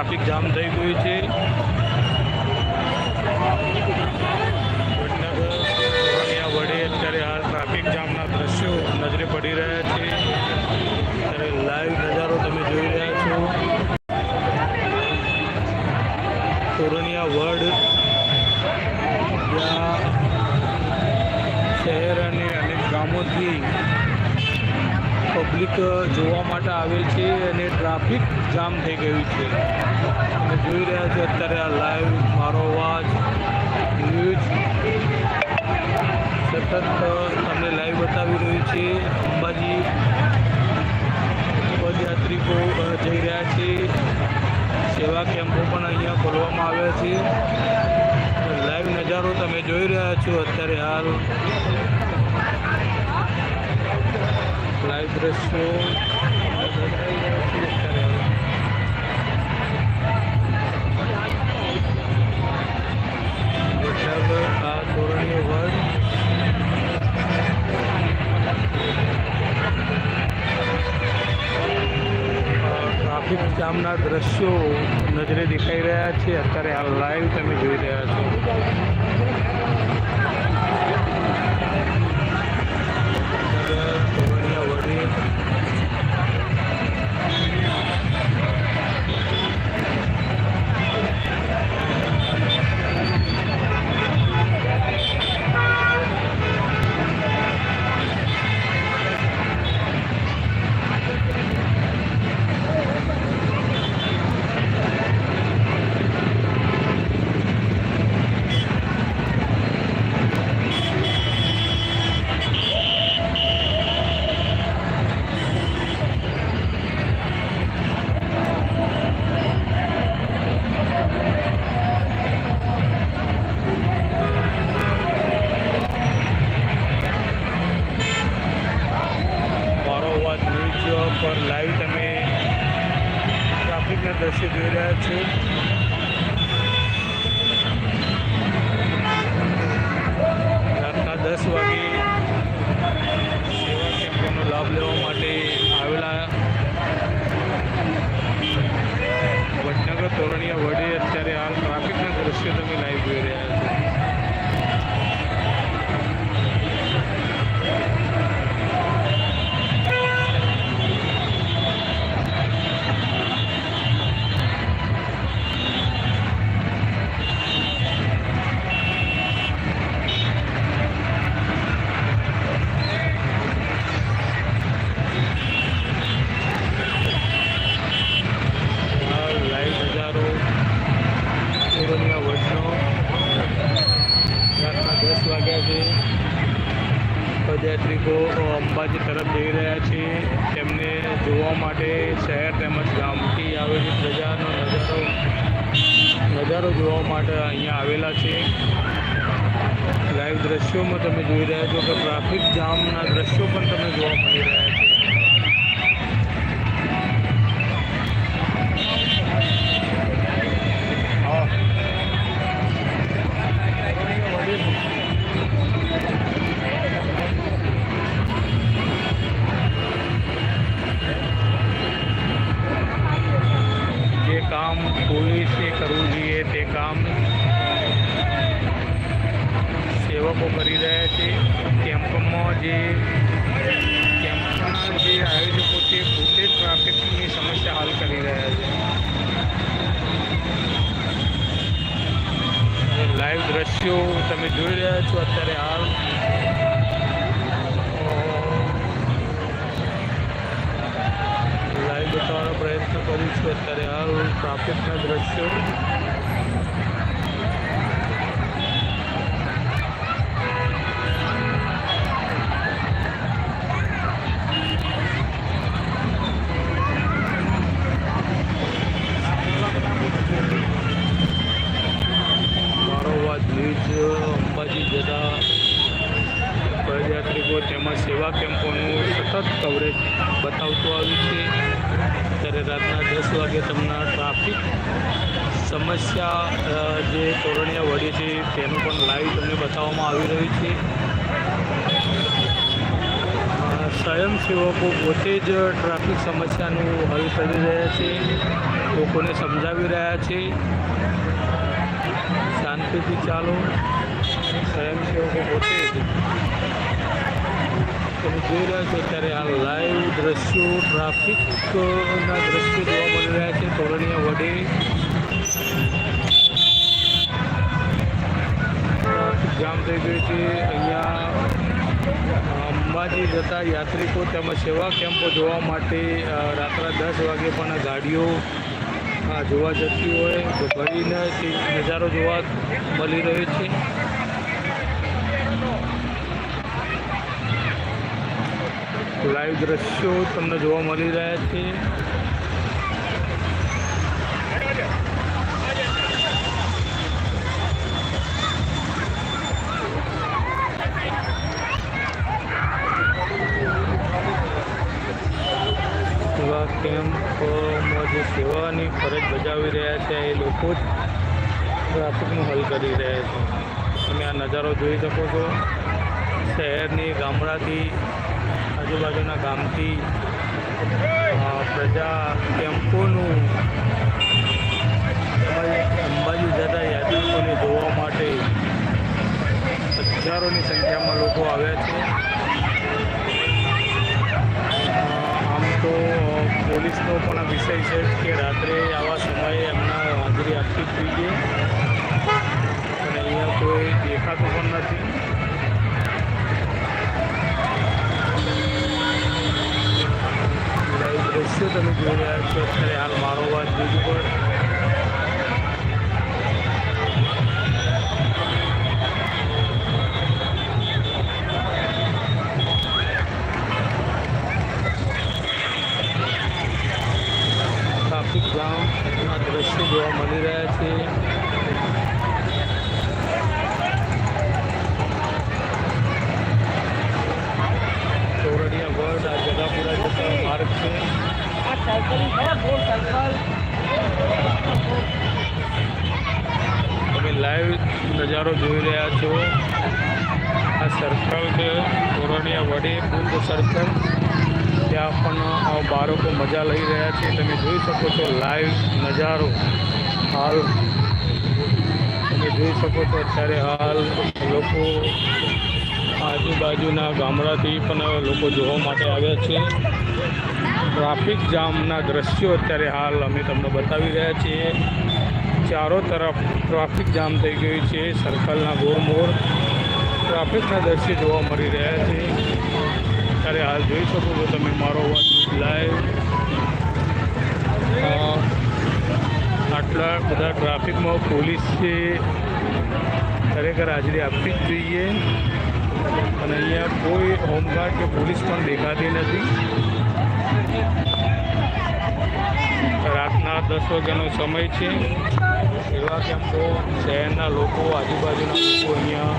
Traffic jam થઈ ગયું છે. વડનગર વડે અત્યારે આ ટ્રાફિક જામના દ્રશ્યો નજરે પડી રહ્યા છે. ત્યારે નજારો તમે જોઈ રહ્યા છો. તોરણિયા વડ જ્યાં શહેર અને અનેક ગામોથી પબ્લિક જોવા માટે આવેલ છે અને ટ્રાફિક જામ થઈ ગયું છે. તમે જોઈ રહ્યા છો અત્યારે આ લાઈવ મારો અવાજ ન્યૂઝ સતત તમને લાઈવ બતાવી રહ્યું છે. અંબાજી પદયાત્રિકો જઈ રહ્યા છે. સેવા કેમ્પો પણ અહીંયા ખોલવામાં આવ્યા છે. લાઈવ નજારો તમે જોઈ રહ્યા છો અત્યારે હાલ. ધોરણીય વર્ગ ટ્રાફિક જામના દ્રશ્યો નજરે દેખાઈ રહ્યા છે. અત્યારે આ લાઈવ તમે જોઈ રહ્યા છો. પર લાઈવ તમે ટ્રાફિકના દ્રશ્ય જોઈ રહ્યા છો. રાતના દસ વાગે સેવા કેમ્પોનો લાભ લેવા માટે આવેલા વડનગર તોરણીયા વડે અત્યારે હાલ ટ્રાફિકના દ્રશ્યો તમે લાઈવ જોઈ રહ્યા છો. જોવા માટે અહીંયા આવેલા છે. લાઈવ દ્રશ્યોમાં તમે જોઈ રહ્યા છો કે ટ્રાફિક જામના દ્રશ્યો પણ તમને જોવા મળી રહ્યા છે. દ્રશ્યો તમે જોઈ રહ્યા છો અત્યારે હાલ. લાઈવ બતાવવાનો પ્રયત્ન કરું છું અત્યારે હાલ ટ્રાફિકના દ્રશ્યો. ટ્રાફિક સમસ્યા જે તોરણિયા વળી છે, તેનું પણ લાઈવ તમને બતાવવામાં આવી રહ્યું છે. સ્વયંસેવકો પોતે જ ટ્રાફિક સમસ્યાનું હલ કરી રહ્યા છે, લોકોને સમજાવી રહ્યા છે. શાંતિથી ચાલો. સ્વયંસેવકો પોતે જ જોઈ રહ્યા છો અત્યારે આ લાઈવ દ્રશ્યો ટ્રાફિકના દ્રશ્યો જોવા મળી રહ્યા છે. તોરણીયા વડે જામ થઈ ગયું છે. અહીંયા અંબાજી જતા યાત્રિકો તેમજ સેવા કેમ્પો જોવા માટે રાત્રે દસ વાગે પણ ગાડીઓ જોવા જતી હોય. તો ભરીને નજારો જોવા મળી રહ્યો છે. લાઈવ દ્રશ્યો તમને જોવા મળી રહ્યા છે. કેમ્પમાં જે સેવાની ફરજ બજાવી રહ્યા છે, એ લોકો જ ટ્રાફિકનું હલ કરી રહ્યા છે. તમે આ નજારો જોઈ શકો છો. શહેરની ગામડાથી આજુબાજુના ગામથી પ્રજા તેમજ અંબાજી જતા યાત્રિકોને જોવા માટે હજારોની સંખ્યામાં લોકો આવ્યા છે. આમ તો પોલીસનો પણ વિષય છે કે રાત્રે આવા સમયે એમના હાજરી આપવી જોઈએ. અને અહીંયા કોઈ દેખાતું પણ નથી. દ્રશ્યો તમે જોઈ રહ્યા છો અત્યારે હાલ મારો વાત બ્રિજ પર ટ્રાફિક જામના દ્રશ્યો જોવા મળી રહ્યા છે લાઈવ નજારો જોઈ રહ્યા છો. આ સર્કલ છે કોરોનિયા વડે બુદ્ધ સર્કલ ત્યાં પણ બાળકો મજા લઈ રહ્યા છે. તમે જોઈ શકો છો લાઈવ નજારો. હાલ તમે જોઈ શકો છો અત્યારે હાલ લોકો આજુબાજુના ગામડાથી પણ લોકો જોવા માટે આવ્યા છે. ટ્રાફિક જામના દ્રશ્યો અત્યારે હાલ અમે તમને બતાવી રહ્યા છીએ. ચારો તરફ ટ્રાફિક જામ થઈ ગયું છે. સર્કલના ગોરમોર ટ્રાફિકના દ્રશ્ય જોવા મળી રહ્યા છે. ત્યારે હાલ જોઈ શકો છો તમે મારો અવાજ લાઈવ આટલા બધા ટ્રાફિકમાં પોલીસ છે ખરેખર હાજરી આપવી જ જોઈએ. અને અહીંયા કોઈ હોમગાર્ડ કે પોલીસ પણ દેખાતી નથી. રાતના દસ વાગ્યાનો સમય છે. એવા કેમ્પો શહેરના લોકો, આજુબાજુના લોકો અહીંયા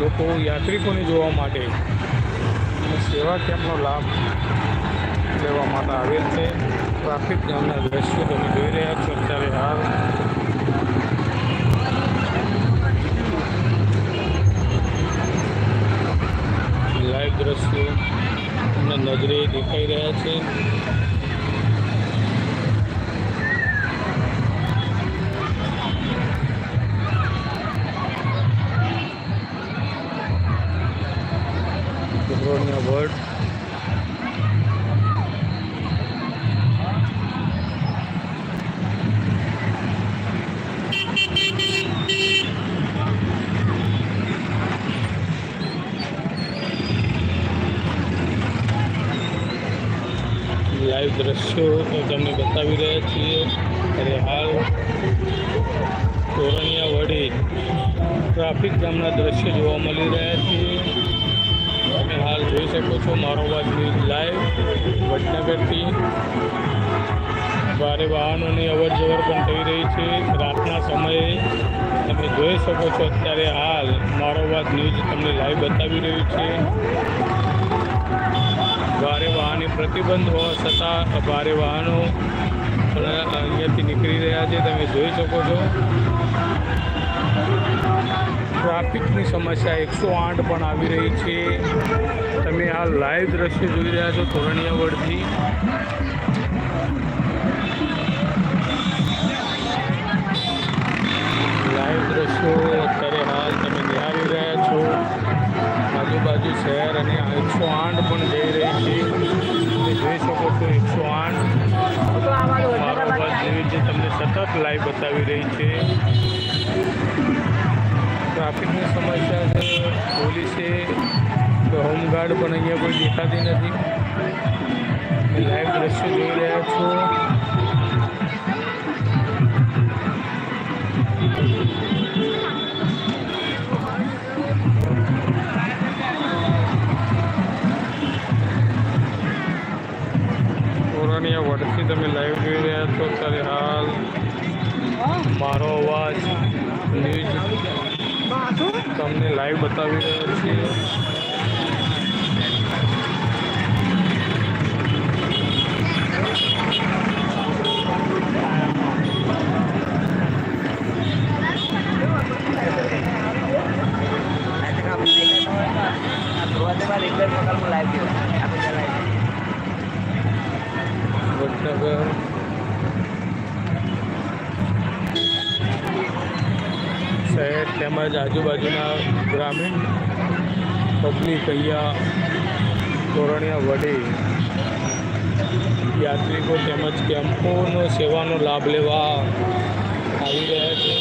લોકો યાત્રિકોને જોવા માટે અને સેવા કેમ્પનો લાભ લેવા માટે આવેલ છે. ટ્રાફિક જામના દ્રશ્યો તમે જોઈ રહ્યા છો. અત્યારે હાલ લાઈવ દ્રશ્યો તમને નજરે દેખાઈ રહ્યા છે. લાઈવ દ્રશ્યો તમને બતાવી રહ્યા છીએ. અને હાલ કોરણિયા વડે ટ્રાફિક જામના દ્રશ્યો જોવા મળી રહ્યા છે તમે હાલ જોઈ શકો છો મારો વાત ન્યૂઝ લાઈવ વડનગરથી. ભારે વાહનોની અવર જવર પણ થઈ રહી છે. રાતના સમયે તમે જોઈ શકો છો અત્યારે હાલ મારો વાત ન્યૂઝ તમને લાઈવ બતાવી રહ્યું છે. ભારે વાહને પ્રતિબંધ હોવા છતાં ભારે વાહનો અહીંયાથી નીકળી રહ્યા છે, તમે જોઈ શકો છો. ટ્રાફિકની સમસ્યા એકસો આઠ પણ આવી રહી છે. તમે આ લાઈવ દ્રશ્ય જોઈ રહ્યા છો, તોરણિયાવડથી. લાઈવ દ્રશ્યો શહેર અને આ એકસો આઠ પણ જઈ રહી છે. જોઈ શકો છો એકસો આઠ. મારોબાદ જેવી જે તમને સતત લાઈવ બતાવી રહી છે. ટ્રાફિકની સમસ્યા છે. પોલીસે હોમગાર્ડ પણ અહીંયા કોઈ દેખાતી નથી. લાઈવ દ્રશ્યો જોઈ રહ્યા છો. લાઈવ બતાવી રહ્યો છીએ. શહેર તેમજ આજુબાજુના ગ્રામીણ પબ્લિક અહીંયા તોરણિયા વડે યાત્રિકો તેમજ કેમ્પોનો સેવાનો લાભ લેવા આવી રહ્યા છે.